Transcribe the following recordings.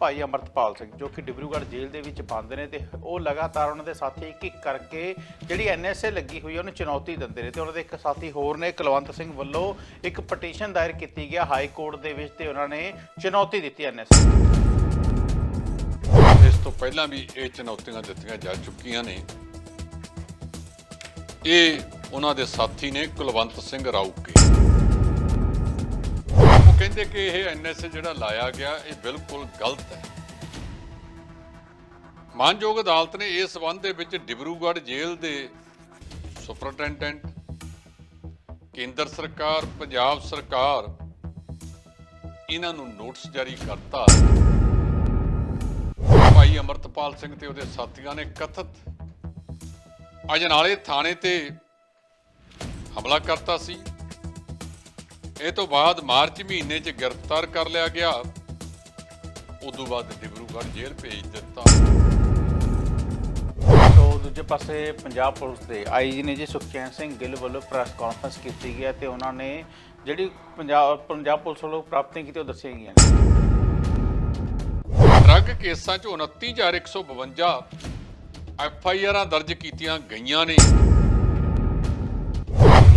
ਭਾਈ ਅਮਰਤਪਾਲ ਸਿੰਘ, ਜੋ ਕਿ ਡਿਬਰੂਗੜ੍ਹ ਜੇਲ੍ਹ ਦੇ ਵਿੱਚ ਬੰਦ ਨੇ ਤੇ ਉਹ ਲਗਾਤਾਰ ਉਹਨਾਂ ਦੇ ਸਾਥੀ ਇੱਕ ਇੱਕ ਕਰਕੇ ਜਿਹੜੀ ਐਨਐਸਏ ਲੱਗੀ ਹੋਈ ਹੈ ਉਹਨੂੰ ਚੁਣੌਤੀ ਦਿੰਦੇ ਨੇ ਤੇ ਉਹਨਾਂ ਦੇ ਇੱਕ ਸਾਥੀ ਹੋਰ ਨੇ, ਕੁਲਵੰਤ ਸਿੰਘ ਵੱਲੋਂ ਇੱਕ ਪਟੀਸ਼ਨ ਦਾਇਰ ਕੀਤੀ ਗਿਆ ਹਾਈ ਕੋਰਟ ਦੇ ਵਿੱਚ ਤੇ ਉਹਨਾਂ ਨੇ ਚੁਣੌਤੀ ਦਿੱਤੀ ਐਨਐਸਏ ਇਸ ਤੋਂ ਪਹਿਲਾਂ ਵੀ ਇਹ ਚੁਣੌਤੀਆਂ ਦਿੱਤੀਆਂ ਜਾ ਚੁੱਕੀਆਂ ਨੇ। ਇਹ ਉਹਨਾਂ ਦੇ ਸਾਥੀ ਨੇ ਕੁਲਵੰਤ ਸਿੰਘ ਰਾਊਕੇ। ਕਹਿੰਦੇ ਕਿ ਇਹ ਐਨਐਸਏ ਜਿਹੜਾ ਲਾਇਆ ਗਿਆ, ਇਹ ਬਿਲਕੁਲ ਗਲਤ ਹੈ। ਮਾਨਯੋਗ ਅਦਾਲਤ ਨੇ ਇਸ ਸਬੰਧ ਦੇ ਵਿੱਚ ਡਿਬਰੂਗੜ੍ਹ ਜੇਲ੍ਹ ਦੇ ਸੁਪਰਟੈਂਡੈਂਟ ਕੇਂਦਰ ਸਰਕਾਰ, ਪੰਜਾਬ ਸਰਕਾਰ, ਇਹਨਾਂ ਨੂੰ ਨੋਟਿਸ ਜਾਰੀ ਕਰਤਾ। ਭਾਈ ਅਮਰਤਪਾਲ ਸਿੰਘ ਤੇ ਉਹਦੇ ਸਾਥੀਆਂ ਨੇ ਕਥਿਤ ਅਜਨਾਲੇ ਥਾਣੇ ਤੇ ਹਮਲਾ ਕਰਤਾ ਸੀ। ਇਹ ਤੋਂ ਬਾਅਦ ਮਾਰਚ ਮਹੀਨੇ 'ਚ ਗ੍ਰਿਫਤਾਰ ਕਰ ਲਿਆ ਗਿਆ। ਉਦੋਂ ਬਾਅਦ ਡਿਬਰੂਗੜ੍ਹ ਜੇਲ੍ਹ ਭੇਜ ਦਿੱਤਾ। ਸੋ ਦੂਜੇ ਪਾਸੇ ਪੰਜਾਬ ਪੁਲਿਸ ਦੇ ਆਈਜੀ ਨੇ ਜੀ ਸੁਖਚੈਨ ਸਿੰਘ ਗਿੱਲ ਵੱਲੋਂ ਪ੍ਰੈਸ ਕਾਨਫਰੰਸ ਕੀਤੀ ਗਿਆ ਤੇ ਉਹਨਾਂ ਨੇ ਜਿਹੜੀ ਪੰਜਾਬ ਪੰਜਾਬ ਪੁਲਿਸ ਵੱਲੋਂ ਪ੍ਰਾਪਤੀਆਂ ਕੀਤੀਆਂ ਉਹ ਦੱਸੀਆਂ ਗਈਆਂ ਨੇ। ਡਰੱਗ ਕੇਸਾਂ 'ਚ 29152 ਐਫ ਆਈ ਆਰਾਂ ਦਰਜ ਕੀਤੀਆਂ ਗਈਆਂ ਨੇ।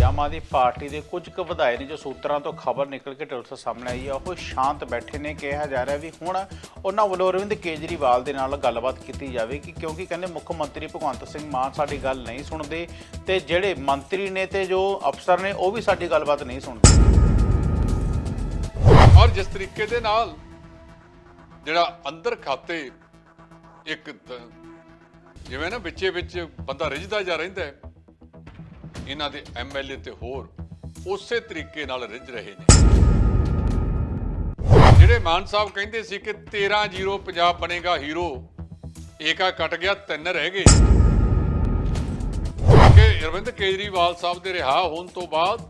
ਆਮ ਆਦਮੀ ਪਾਰਟੀ ਦੇ ਕੁਝ ਕੁ ਵਿਧਾਇਕ ਨੇ ਜੋ ਸੂਤਰਾਂ ਤੋਂ ਖਬਰ ਨਿਕਲ ਕੇ ਟੁਲਸ ਸਾਹਮਣੇ ਆਈ ਆ। ਉਹ ਸ਼ਾਂਤ ਬੈਠੇ ਨੇ, ਕਿਹਾ ਜਾ ਰਿਹਾ ਵੀ ਹੁਣ ਉਹਨਾਂ ਵੱਲੋਂ ਅਰਵਿੰਦ ਕੇਜਰੀਵਾਲ ਦੇ ਨਾਲ ਗੱਲਬਾਤ ਕੀਤੀ ਜਾਵੇ ਕਿ ਕਿਉਂਕਿ ਕਹਿੰਦੇ ਮੁੱਖ ਮੰਤਰੀ ਭਗਵੰਤ ਸਿੰਘ ਮਾਨ ਸਾਡੀ ਗੱਲ ਨਹੀਂ ਸੁਣਦੇ ਤੇ ਜਿਹੜੇ ਮੰਤਰੀ ਨੇ ਤੇ ਜੋ ਅਫਸਰ ਨੇ, ਉਹ ਵੀ ਸਾਡੀ ਗੱਲਬਾਤ ਨਹੀਂ ਸੁਣਦੇ। ਔਰ ਜਿਸ ਤਰੀਕੇ ਦੇ ਨਾਲ ਜਿਹੜਾ ਅੰਦਰ ਖਾਤੇ ਇੱਕ ਜਿਵੇਂ ਨਾ ਵਿੱਚੇ ਵਿੱਚ ਬੰਦਾ ਰਿਝਦਾ ਜਾ ਰਹਿੰਦਾ ਹੈ ਇਹਨਾਂ ਦੇ ਐਮਐਲਏ ਤੇ ਹੋਰ ਉਸੇ ਤਰੀਕੇ ਨਾਲ ਰਿੱਝ ਰਹੇ ਨੇ। ਜਿਹੜੇ ਮਾਨ ਸਾਹਿਬ ਕਹਿੰਦੇ ਸੀ ਕਿ 13-0 ਪੰਜਾਬ ਬਣੇਗਾ ਹੀਰੋ, ਏਕਾ ਕੱਟ ਗਿਆ, ਤਿੰਨ ਰਹਿ ਗਏ। ਕਿ ਅਰਵਿੰਦ ਕੇਜਰੀਵਾਲ ਸਾਹਿਬ ਦੇ ਰਿਹਾ ਹੋਣ ਤੋਂ ਬਾਅਦ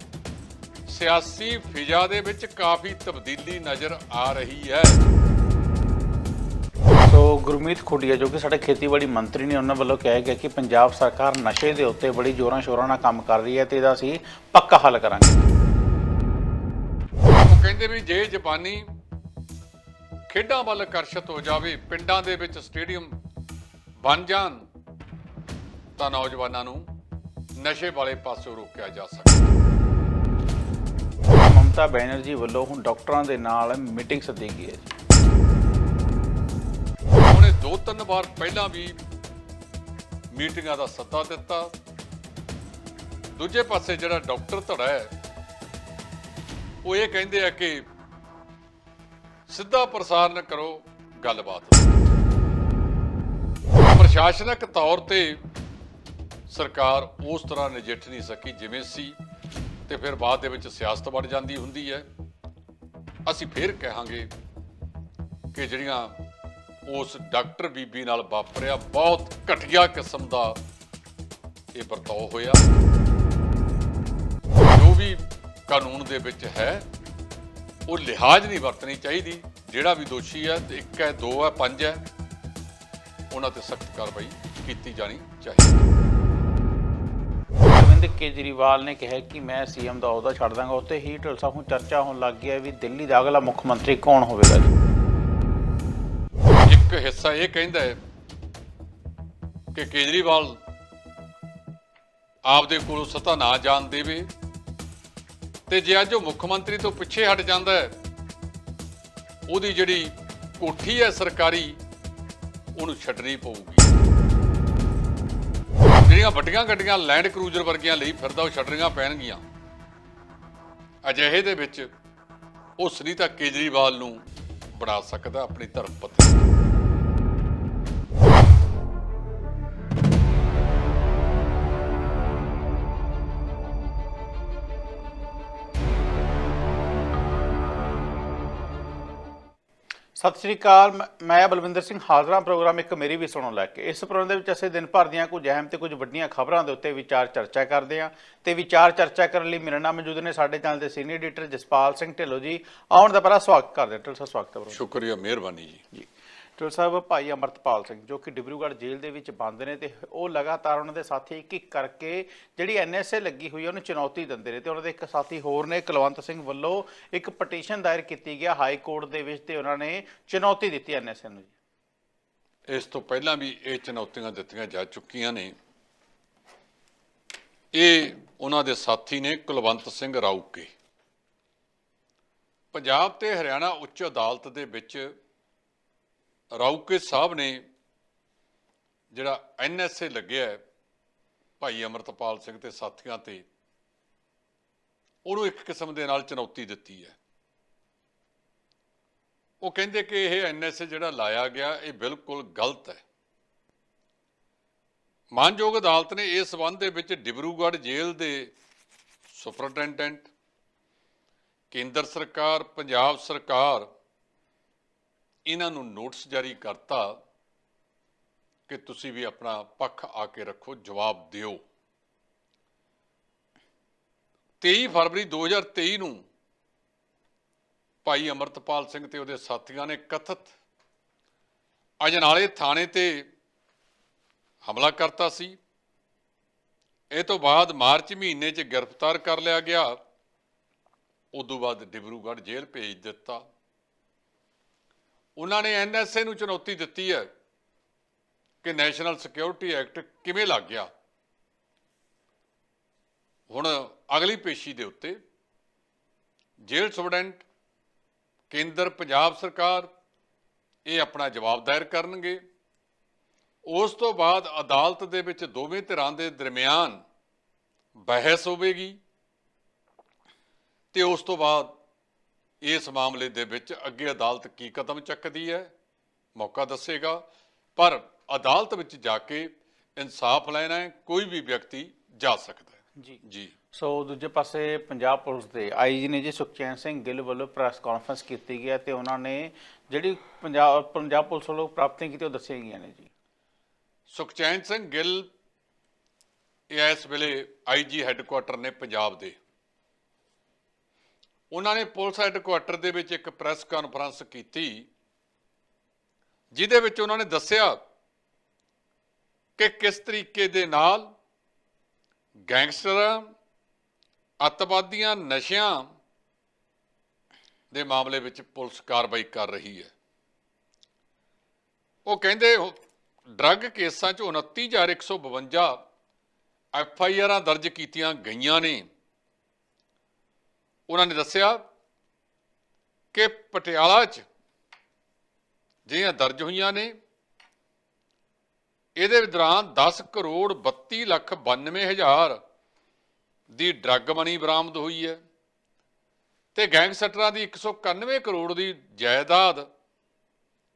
ਸਿਆਸੀ ਫਿਜ਼ਾ ਦੇ ਵਿੱਚ ਕਾਫੀ ਤਬਦੀਲੀ ਨਜ਼ਰ ਆ ਰਹੀ ਹੈ। ਸੋ ਗੁਰਮੀਤ ਖੁੱਡੀਆ ਜੋ ਕਿ ਸਾਡੇ ਖੇਤੀਬਾੜੀ ਮੰਤਰੀ ਨੇ ਉਹਨਾਂ ਵੱਲੋਂ ਕਿਹਾ ਗਿਆ ਕਿ ਪੰਜਾਬ ਸਰਕਾਰ ਨਸ਼ੇ ਦੇ ਉੱਤੇ ਬੜੀ ਜ਼ੋਰਾਂ ਸ਼ੋਰਾਂ ਨਾਲ ਕੰਮ ਕਰ ਰਹੀ ਹੈ ਤੇ ਇਹਦਾ ਅਸੀਂ ਪੱਕਾ ਹੱਲ ਕਰਾਂਗੇ। ਉਹ ਕਹਿੰਦੇ ਵੀ ਜੇ ਜਾਪਾਨੀ ਖੇਡਾਂ ਵੱਲ ਆਕਰਸ਼ਿਤ ਹੋ ਜਾਵੇ ਪਿੰਡਾਂ ਦੇ ਵਿੱਚ ਸਟੇਡੀਅਮ ਬਣ ਜਾਣ ਤਾਂ ਨੌਜਵਾਨਾਂ ਨੂੰ ਨਸ਼ੇ ਵਾਲੇ ਪਾਸੋਂ ਰੋਕਿਆ ਜਾ ਸਕਦਾ ਮਮਤਾ ਬੈਨਰਜੀ ਵੱਲੋਂ ਹੁਣ ਡਾਕਟਰਾਂ ਦੇ ਨਾਲ ਮੀਟਿੰਗ ਸੱਦੀ ਗਈ ਹੈ ਦੋ ਤਿੰਨ ਵਾਰ ਪਹਿਲਾਂ ਵੀ ਮੀਟਿੰਗਾਂ ਦਾ ਸੱਦਾ ਦਿੱਤਾ। ਦੂਜੇ ਪਾਸੇ ਜਿਹੜਾ ਡਾਕਟਰ ਧੜਾ ਹੈ, ਉਹ ਇਹ ਕਹਿੰਦੇ ਆ ਕਿ ਸਿੱਧਾ ਪ੍ਰਸਾਰਣ ਕਰੋ, ਗੱਲਬਾਤ ਪ੍ਰਸ਼ਾਸਨਿਕ ਤੌਰ ਤੇ ਸਰਕਾਰ ਉਸ ਤਰ੍ਹਾਂ ਨਜਿੱਠ ਨਹੀਂ ਸਕੀ ਜਿਵੇਂ ਸੀ ਤੇ ਫਿਰ ਬਾਅਦ ਦੇ ਵਿੱਚ ਸਿਆਸਤ ਬਣ ਜਾਂਦੀ ਹੁੰਦੀ ਹੈ। ਅਸੀਂ ਫਿਰ ਕਹਾਂਗੇ ਕਿ ਜਿਹੜੀਆਂ ਉਸ ਡਾਕਟਰ ਬੀਬੀ ਨਾਲ ਵਾਪਰਿਆ, ਬਹੁਤ ਘਟੀਆ ਕਿਸਮ ਦਾ ਇਹ ਵਰਤਾਓ ਹੋਇਆ। ਜੋ ਵੀ ਕਾਨੂੰਨ ਦੇ ਵਿੱਚ ਹੈ, ਉਹ ਲਿਹਾਜ਼ ਨਹੀਂ ਵਰਤਣੀ ਚਾਹੀਦੀ। ਜਿਹੜਾ ਵੀ ਦੋਸ਼ੀ ਹੈ, ਤੇ ਇੱਕ ਹੈ, ਦੋ ਹੈ, ਪੰਜ ਹੈ, ਉਹਨਾਂ ਤੇ ਸਖਤ ਕਾਰਵਾਈ ਕੀਤੀ ਜਾਣੀ ਚਾਹੀਦੀ। ਅਰਵਿੰਦ ਕੇਜਰੀਵਾਲ ਨੇ ਕਿਹਾ ਕਿ ਮੈਂ ਸੀਐਮ ਦਾ ਅਹੁਦਾ ਛੱਡ ਦਾਂਗਾ। ਉੱਤੇ ਹੀ ਢਲਸਾ ਹੁਣ ਚਰਚਾ ਹੋਣ ਲੱਗ ਗਿਆ ਵੀ ਦਿੱਲੀ ਦਾ ਅਗਲਾ ਮੁੱਖ ਮੰਤਰੀ ਕੌਣ ਹੋਵੇਗਾ ਜੀ? ਇੱਕ ਹਿੱਸਾ ਇਹ ਕਹਿੰਦਾ ਹੈ ਕਿ ਕੇਜਰੀਵਾਲ ਆਪਦੇ ਕੋਲੋਂ ਸਤਾ ਨਾ ਜਾਣ ਦੇਵੇ ਤੇ ਜੇ ਅੱਜ ਉਹ ਮੁੱਖ ਮੰਤਰੀ ਤੋਂ ਪਿੱਛੇ ਹਟ ਜਾਂਦਾ ਹੈ, ਉਹਦੀ ਜਿਹੜੀ ਕੋਠੀ ਹੈ ਸਰਕਾਰੀ, ਉਹਨੂੰ ਛੱਡਣੀ ਪਊਗੀ। ਜਿਹੜੀਆਂ ਵੱਡੀਆਂ ਗੱਡੀਆਂ ਲੈਂਡ ਕਰੂਜ਼ਰ ਵਰਗੀਆਂ ਲਈ ਫਿਰਦਾ, ਉਹ ਛੱਡਣੀਆਂ ਪੈਣਗੀਆਂ। ਅਜਿਹੇ ਦੇ ਵਿੱਚ ਉਹ ਸੁਨੀਤਾ ਕੇਜਰੀਵਾਲ ਨੂੰ ਬਣਾ ਸਕਦਾ ਆਪਣੀ ਧਰਮ ਪਤਨੀ ਸਤਿ ਸ਼੍ਰੀ ਅਕਾਲ ਮੈਂ- ਬਲਵਿੰਦਰ ਸਿੰਘ ਹਾਜ਼ਰਾਂ ਪ੍ਰੋਗਰਾਮ ਇੱਕ ਮੇਰੀ ਵੀ ਸੁਣੋ ਲੈ ਕੇ। ਇਸ ਪ੍ਰੋਗਰਾਮ ਦੇ ਵਿੱਚ ਅਸੀਂ ਦਿਨ ਭਰ ਦੀਆਂ ਕੁਝ ਅਹਿਮ ਤੇ ਕੁਝ ਵੱਡੀਆਂ ਖਬਰਾਂ ਦੇ ਉੱਤੇ ਵਿਚਾਰ ਚਰਚਾ ਕਰਦੇ ਹਾਂ ਤੇ ਵਿਚਾਰ ਚਰਚਾ ਕਰਨ ਲਈ ਮੇਰੇ ਨਾਲ ਮੌਜੂਦ ਨੇ ਸਾਡੇ ਚੈਨਲ ਦੇ ਸੀਨੀਅਰ ਐਡੀਟਰ ਜਸਪਾਲ ਸਿੰਘ ਢਿੱਲੋਂ ਜੀ। ਆਉਣ ਦਾ ਪਹਿਲਾਂ ਸਵਾਗਤ ਕਰਦੇ ਹਾਂ। ਢਿੱਲੋਂ ਸਾਹਿਬ ਸਵਾਗਤ ਹੈ ਪ੍ਰੋਗਰਾਮ ਸ਼ੁਕਰੀਆ ਮਿਹਰਬਾਨੀ ਜੀ। ਜੀ। ਟੋਲ ਸਾਹਿਬ, ਭਾਈ ਅਮਰਤਪਾਲ ਸਿੰਘ, ਜੋ ਕਿ ਡਿਬਰੂਗੜ੍ਹ ਜੇਲ੍ਹ ਦੇ ਵਿੱਚ ਬੰਦ ਨੇ ਤੇ ਉਹ ਲਗਾਤਾਰ ਉਹਨਾਂ ਦੇ ਸਾਥੀ ਇੱਕ ਇੱਕ ਕਰਕੇ ਜਿਹੜੀ ਐਨਐਸਏ ਲੱਗੀ ਹੋਈ ਹੈ ਉਹਨੂੰ ਚੁਣੌਤੀ ਦਿੰਦੇ ਨੇ ਤੇ ਉਹਨਾਂ ਦੇ ਇੱਕ ਸਾਥੀ ਹੋਰ ਨੇ, ਕੁਲਵੰਤ ਸਿੰਘ ਵੱਲੋਂ ਇੱਕ ਪਟੀਸ਼ਨ ਦਾਇਰ ਕੀਤੀ ਗਿਆ ਹਾਈ ਕੋਰਟ ਦੇ ਵਿੱਚ ਤੇ ਉਹਨਾਂ ਨੇ ਚੁਣੌਤੀ ਦਿੱਤੀ ਐਨਐਸਏ ਨੂੰ ਇਸ ਤੋਂ ਪਹਿਲਾਂ ਵੀ ਇਹ ਚੁਣੌਤੀਆਂ ਦਿੱਤੀਆਂ ਜਾ ਚੁੱਕੀਆਂ ਨੇ। ਇਹ ਉਹਨਾਂ ਦੇ ਸਾਥੀ ਨੇ ਕੁਲਵੰਤ ਸਿੰਘ ਰਾਊਕੇ। ਪੰਜਾਬ ਤੇ ਹਰਿਆਣਾ ਉੱਚ ਅਦਾਲਤ ਦੇ ਵਿੱਚ ਰਾਊਕੇ ਸਾਹਿਬ ਨੇ ਜਿਹੜਾ ਐਨਐਸਏ ਲੱਗਿਆ ਹੈ, ਭਾਈ ਅਮਰਤਪਾਲ ਸਿੰਘ ਤੇ ਸਾਥੀਆਂ ਤੇ ਉਹਨੂੰ ਇੱਕ ਕਿਸਮ ਦੇ ਨਾਲ ਚੁਣੌਤੀ ਦਿੱਤੀ ਹੈ। ਉਹ ਕਹਿੰਦੇ ਕਿ ਇਹ ਐਨਐਸਏ ਜਿਹੜਾ ਲਾਇਆ ਗਿਆ ਇਹ ਬਿਲਕੁਲ ਗਲਤ ਹੈ। ਮਾਨਯੋਗ ਅਦਾਲਤ ਨੇ ਇਸ ਸਬੰਧ ਦੇ ਵਿੱਚ ਡਿਬਰੂਗੜ੍ਹ ਜੇਲ੍ਹ ਦੇ ਸੁਪਰਡੈਂਟੈਂਟ ਕੇਂਦਰ ਸਰਕਾਰ ਪੰਜਾਬ ਸਰਕਾਰ ਇਹਨਾਂ ਨੂੰ ਨੋਟਿਸ ਜਾਰੀ ਕਰਤਾ ਕਿ ਤੁਸੀਂ ਵੀ ਆਪਣਾ ਪੱਖ ਆ ਕੇ ਰੱਖੋ, ਜਵਾਬ ਦਿਓ। 23 ਫਰਵਰੀ 2023 ਨੂੰ ਭਾਈ ਅਮਰਤਪਾਲ ਸਿੰਘ ਤੇ ਉਹਦੇ ਸਾਥੀਆਂ ਨੇ ਕਥਿਤ ਅਜਨਾਲੇ ਥਾਣੇ ਤੇ ਹਮਲਾ ਕਰਤਾ ਸੀ। ਇਹ ਤੋਂ ਬਾਅਦ ਮਾਰਚ ਮਹੀਨੇ 'ਚ ਗ੍ਰਿਫਤਾਰ ਕਰ ਲਿਆ ਗਿਆ। ਉਦੋਂ ਬਾਅਦ ਡਿਬਰੂਗੜ੍ਹ ਜੇਲ੍ਹ ਭੇਜ ਦਿੱਤਾ। ਉਹਨਾਂ ਨੇ ਐਨਐਸਏ ਨੂੰ ਚੁਣੌਤੀ ਦਿੱਤੀ ਹੈ ਕਿ ਨੈਸ਼ਨਲ ਸਿਕਿਉਰਿਟੀ ਐਕਟ ਕਿਵੇਂ ਲੱਗ ਗਿਆ। ਹੁਣ ਅਗਲੀ ਪੇਸ਼ੀ ਦੇ ਉੱਤੇ ਜੇਲ੍ਹ ਸੁਪਰਡੈਂਟ ਕੇਂਦਰ ਪੰਜਾਬ ਸਰਕਾਰ ਇਹ ਆਪਣਾ ਜਵਾਬ ਦਾਇਰ ਕਰਨਗੇ। ਉਸ ਤੋਂ ਬਾਅਦ ਅਦਾਲਤ ਦੇ ਵਿੱਚ ਦੋਵੇਂ ਧਿਰਾਂ ਦੇ ਦਰਮਿਆਨ ਬਹਿਸ ਹੋਵੇਗੀ ਤੇ ਉਸ ਤੋਂ ਬਾਅਦ ਇਸ ਮਾਮਲੇ ਦੇ ਵਿੱਚ ਅੱਗੇ ਅਦਾਲਤ ਕੀ ਕਦਮ ਚੱਕਦੀ ਹੈ? ਮੌਕਾ ਦੱਸੇਗਾ। ਪਰ ਅਦਾਲਤ ਵਿੱਚ ਜਾ ਕੇ ਇਨਸਾਫ ਲੈਣਾ ਹੈ ਕੋਈ ਵੀ ਵਿਅਕਤੀ ਜਾ ਸਕਦਾ ਹੈ। ਜੀ। ਜੀ। ਸੋ ਦੂਜੇ ਪਾਸੇ ਪੰਜਾਬ ਪੁਲਿਸ ਦੇ ਆਈਜੀ ਨੇ ਜੀ ਸੁਖਚੈਨ ਸਿੰਘ ਗਿੱਲ ਵੱਲੋਂ ਪ੍ਰੈਸ ਕਾਨਫਰੰਸ ਕੀਤੀ ਗਿਆ ਤੇ ਉਹਨਾਂ ਨੇ ਜਿਹੜੀ ਪੰਜਾਬ ਪੰਜਾਬ ਪੁਲਿਸ ਵੱਲੋਂ ਪ੍ਰਾਪਤੀਆਂ ਕੀਤੀਆਂ ਉਹ ਦੱਸੀਆਂ ਗਈਆਂ ਨੇ ਜੀ। ਸੁਖਚੈਨ ਸਿੰਘ ਗਿੱਲ ਇਹ ਇਸ ਵੇਲੇ ਆਈਜੀ ਹੈੱਡਕੁਆਟਰ ਨੇ ਪੰਜਾਬ ਦੇ। ਉਹਨਾਂ ਨੇ ਪੁਲਿਸ ਹੈੱਡਕੁਆਟਰ ਦੇ ਵਿੱਚ ਇੱਕ ਪ੍ਰੈਸ ਕਾਨਫਰੰਸ ਕੀਤੀ, ਜਿਹਦੇ ਵਿੱਚ ਉਹਨਾਂ ਨੇ ਦੱਸਿਆ ਕਿ ਕਿਸ ਤਰੀਕੇ ਦੇ ਨਾਲ ਗੈਂਗਸਟਰਾਂ, ਅੱਤਵਾਦੀਆਂ, ਨਸ਼ਿਆਂ ਦੇ ਮਾਮਲੇ ਵਿੱਚ ਪੁਲਿਸ ਕਾਰਵਾਈ ਕਰ ਰਹੀ ਹੈ। ਉਹ ਕਹਿੰਦੇ, ਡਰੱਗ ਕੇਸਾਂ 'ਚ 29152 ਐਫ ਆਈ ਆਰਾਂ ਦਰਜ ਕੀਤੀਆਂ ਗਈਆਂ ਨੇ। ਉਹਨਾਂ ਨੇ ਦੱਸਿਆ ਕਿ ਪਟਿਆਲਾ 'ਚ ਜਿਹੜੀਆਂ ਦਰਜ ਹੋਈਆਂ ਨੇ, ਇਹਦੇ ਦੌਰਾਨ 10 ਕਰੋੜ 32 ਲੱਖ 92 ਹਜ਼ਾਰ ਦੀ ਡਰੱਗ ਮਨੀ ਬਰਾਮਦ ਹੋਈ ਹੈ ਤੇ ਗੈਂਗਸਟਰਾਂ ਦੀ 191 ਕਰੋੜ ਦੀ ਜਾਇਦਾਦ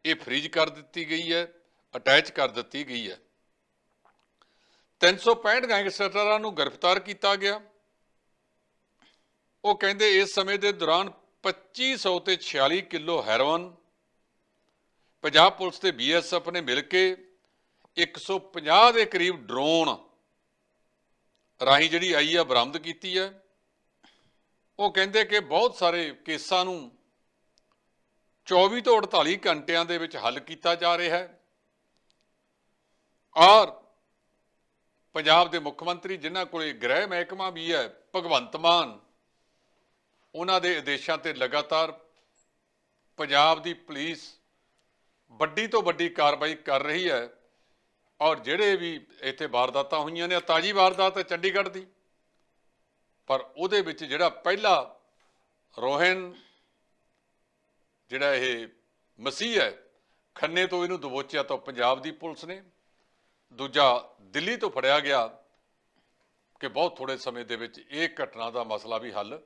ਇਹ ਫ੍ਰੀਜ਼ ਕਰ ਦਿੱਤੀ ਗਈ ਹੈ, ਅਟੈਚ ਕਰ ਦਿੱਤੀ ਗਈ ਹੈ। 365 ਗੈਂਗਸਟਰਾਂ ਨੂੰ ਗ੍ਰਿਫਤਾਰ ਕੀਤਾ ਗਿਆ। ਉਹ ਕਹਿੰਦੇ ਇਸ ਸਮੇਂ ਦੇ ਦੌਰਾਨ 2500 ਤੇ 46 ਕਿਲੋ ਹੈਰੋਇਨ ਪੰਜਾਬ ਪੁਲਿਸ ਤੇ ਬੀਐਸਐਫ ਨੇ ਮਿਲ ਕੇ 150 ਦੇ ਕਰੀਬ ਡਰੋਨ ਰਾਹੀਂ ਜਿਹੜੀ ਆਈ ਆ, ਬਰਾਮਦ ਕੀਤੀ ਹੈ ਉਹ ਕਹਿੰਦੇ ਕਿ ਬਹੁਤ ਸਾਰੇ ਕੇਸਾਂ ਨੂੰ 24 ਤੋਂ 48 ਘੰਟਿਆਂ ਦੇ ਵਿੱਚ ਹੱਲ ਕੀਤਾ ਜਾ ਰਿਹਾ ਹੈ। ਔਰ ਪੰਜਾਬ ਦੇ ਮੁੱਖ ਮੰਤਰੀ, ਜਿਨ੍ਹਾਂ ਕੋਲੇ ਗ੍ਰਹਿ ਮਹਿਕਮਾ ਵੀ ਹੈ, ਭਗਵੰਤ ਮਾਨ ਉਹਨਾਂ ਦੇ ਆਦੇਸ਼ਾਂ ਤੇ ਲਗਾਤਾਰ ਪੰਜਾਬ ਦੀ ਪੁਲਿਸ ਵੱਡੀ ਤੋਂ ਵੱਡੀ ਕਾਰਵਾਈ ਕਰ ਰਹੀ ਹੈ ਔਰ ਜਿਹੜੇ ਵੀ ਇੱਥੇ ਵਾਰਦਾਤਾਂ ਹੋਈਆਂ ਨੇ ਤਾਜੀ ਵਾਰਦਾਤ ਹੈ ਚੰਡੀਗੜ੍ਹ ਦੀ। ਪਰ ਉਹਦੇ ਵਿੱਚ ਜਿਹੜਾ ਪਹਿਲਾ ਰੋਹਨ, ਜਿਹੜਾ ਇਹ ਮਸੀਹ ਹੈ, ਖੰਨੇ ਤੋਂ ਇਹਨੂੰ ਦਬੋਚਿਆ ਤਾਂ ਪੰਜਾਬ ਦੀ ਪੁਲਿਸ ਨੇ। ਦੂਜਾ ਦਿੱਲੀ ਤੋਂ ਫੜਿਆ ਗਿਆ ਕਿ ਬਹੁਤ ਥੋੜੇ ਸਮੇਂ ਦੇ ਵਿੱਚ ਇਹ ਘਟਨਾ ਦਾ ਮਸਲਾ ਵੀ ਹੱਲ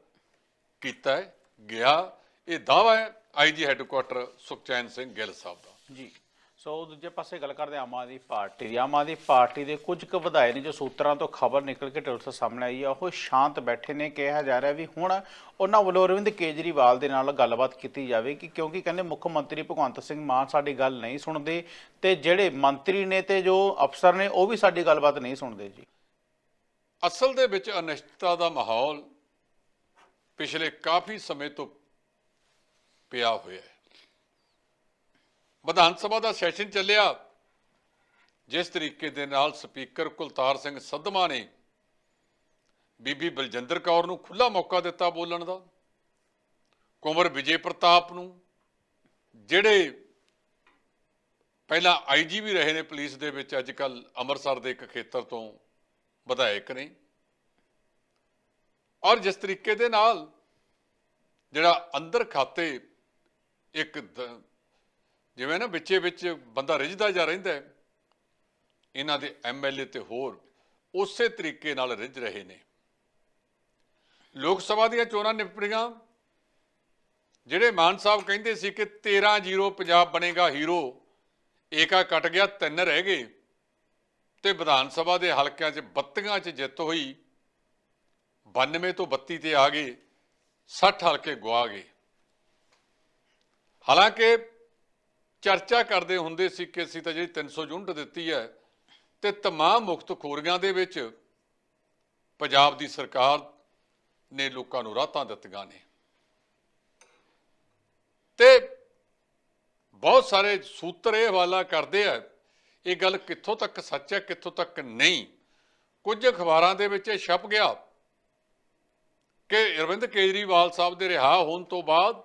ਕੀਤਾ ਹੈ ਗਿਆ। ਇਹ ਦਾਵਾ ਹੈ ਆਈਜੀ ਹੈੱਡਕੁਆਟਰ ਸੁਖਚੈਨ ਸਿੰਘ ਗਿੱਲ ਸਾਹਿਬ ਦਾ। ਜੀ। ਸੋ ਦੂਜੇ ਪਾਸੇ ਗੱਲ ਕਰਦੇ ਆਮ ਆਦਮੀ ਪਾਰਟੀ ਦੀ। ਆਮ ਆਦਮੀ ਪਾਰਟੀ ਦੇ ਕੁਝ ਕੁ ਵਿਧਾਇਕ ਨੇ ਜੋ ਸੂਤਰਾਂ ਤੋਂ ਖਬਰ ਨਿਕਲ ਕੇ ਟੁਲਸ ਸਾਹਮਣੇ ਆਈ ਹੈ ਉਹ ਸ਼ਾਂਤ ਬੈਠੇ ਨੇ ਕਿਹਾ ਜਾ ਰਿਹਾ ਵੀ ਹੁਣ ਉਹਨਾਂ ਵੱਲੋਂ ਅਰਵਿੰਦ ਕੇਜਰੀਵਾਲ ਦੇ ਨਾਲ ਗੱਲਬਾਤ ਕੀਤੀ ਜਾਵੇ ਕਿ ਕਿਉਂਕਿ ਕਹਿੰਦੇ ਮੁੱਖ ਮੰਤਰੀ ਭਗਵੰਤ ਸਿੰਘ ਮਾਨ ਸਾਡੀ ਗੱਲ ਨਹੀਂ ਸੁਣਦੇ ਤੇ ਜਿਹੜੇ ਮੰਤਰੀ ਨੇ ਤੇ ਜੋ ਅਫਸਰ ਨੇ ਉਹ ਵੀ ਸਾਡੀ ਗੱਲਬਾਤ ਨਹੀਂ ਸੁਣਦੇ ਜੀ। ਅਸਲ ਦੇ ਵਿੱਚ ਅਨਿਸ਼ਚਿਤਤਾ ਦਾ ਮਾਹੌਲ ਪਿਛਲੇ ਕਾਫੀ ਸਮੇਂ ਤੋਂ ਪਿਆ ਹੋਇਆ ਹੈ। ਵਿਧਾਨ ਸਭਾ ਦਾ ਸੈਸ਼ਨ ਚੱਲਿਆ। ਜਿਸ ਤਰੀਕੇ ਦੇ ਨਾਲ ਸਪੀਕਰ ਕੁਲਤਾਰ ਸਿੰਘ ਸੰਧਮਾ ਨੇ ਬੀਬੀ ਬਲਜਿੰਦਰ ਕੌਰ ਨੂੰ ਖੁੱਲਾ ਮੌਕਾ ਦਿੱਤਾ ਬੋਲਣ ਦਾ। ਕੁੰਵਰ ਵਿਜੇ ਪ੍ਰਤਾਪ ਨੂੰ, ਜਿਹੜੇ ਪਹਿਲਾਂ ਆਈਜੀ ਵੀ ਰਹੇ ਨੇ ਪੁਲਿਸ ਦੇ ਵਿੱਚ, ਅੱਜ ਕੱਲ ਅੰਮ੍ਰਿਤਸਰ ਦੇ ਇੱਕ ਖੇਤਰ ਤੋਂ ਵਿਧਾਇਕ ਨੇ। ਔਰ ਜਿਸ ਤਰੀਕੇ ਦੇ ਨਾਲ ਜਿਹੜਾ ਅੰਦਰ ਖਾਤੇ ਇੱਕ ਦ- ਜਿਵੇਂ ਨਾ ਵਿੱਚੇ ਵਿੱਚ ਬੰਦਾ ਰਿੱਝਦਾ ਜਾ ਰਹਿੰਦਾ ਹੈ, ਇਹਨਾਂ ਦੇ ਐਮਐਲਏ ਤੇ ਹੋਰ ਉਸੇ ਤਰੀਕੇ ਨਾਲ ਰਿੱਝ ਰਹੇ ਨੇ। ਲੋਕ ਸਭਾ ਦੀਆਂ ਚੋਣਾਂ ਨਿਪਟੀਆਂ ਜਿਹੜੇ ਮਾਨ ਸਾਹਿਬ ਕਹਿੰਦੇ ਸੀ ਕਿ 13-0 ਪੰਜਾਬ ਬਣੇਗਾ ਹੀਰੋ, ਏਕਾ ਕੱਟ ਗਿਆ, ਤਿੰਨ ਰਹਿ ਗਏ ਤੇ ਵਿਧਾਨ ਸਭਾ ਦੇ ਹਲਕਿਆਂ 'ਚ 32 'ਚ ਜਿੱਤ ਹੋਈ। 92 ਤੋਂ 32 ਤੇ ਆ ਗਏ 60 ਹਲਕੇ ਗਵਾ ਗਏ। ਹਾਲਾਂਕਿ ਚਰਚਾ ਕਰਦੇ ਹੁੰਦੇ ਸੀ ਕਿ ਅਸੀਂ ਤਾਂ ਜਿਹੜੀ 300 ਯੂਨਿਟ ਦਿੱਤੀ ਹੈ ਤੇ ਤਮਾਮ ਮੁਕਤ ਖੋਰੀਆਂ ਦੇ ਵਿੱਚ ਪੰਜਾਬ ਦੀ ਸਰਕਾਰ ਨੇ ਲੋਕਾਂ ਨੂੰ ਰਾਹਤਾਂ ਦਿੱਤੀਆਂ ਨੇ। ਤੇ ਬਹੁਤ ਸਾਰੇ ਸੂਤਰ ਇਹ ਹਵਾਲਾ ਕਰਦੇ ਆ, ਇਹ ਗੱਲ ਕਿੱਥੋਂ ਤੱਕ ਸੱਚ ਹੈ, ਕਿੱਥੋਂ ਤੱਕ ਨਹੀਂ। ਕੁਝ ਅਖਬਾਰਾਂ ਦੇ ਵਿੱਚ ਇਹ ਛਪ ਗਿਆ ਕਿ ਅਰਵਿੰਦ ਕੇਜਰੀਵਾਲ ਸਾਹਿਬ ਦੇ ਰਿਹਾ ਹੋਣ ਤੋਂ ਬਾਅਦ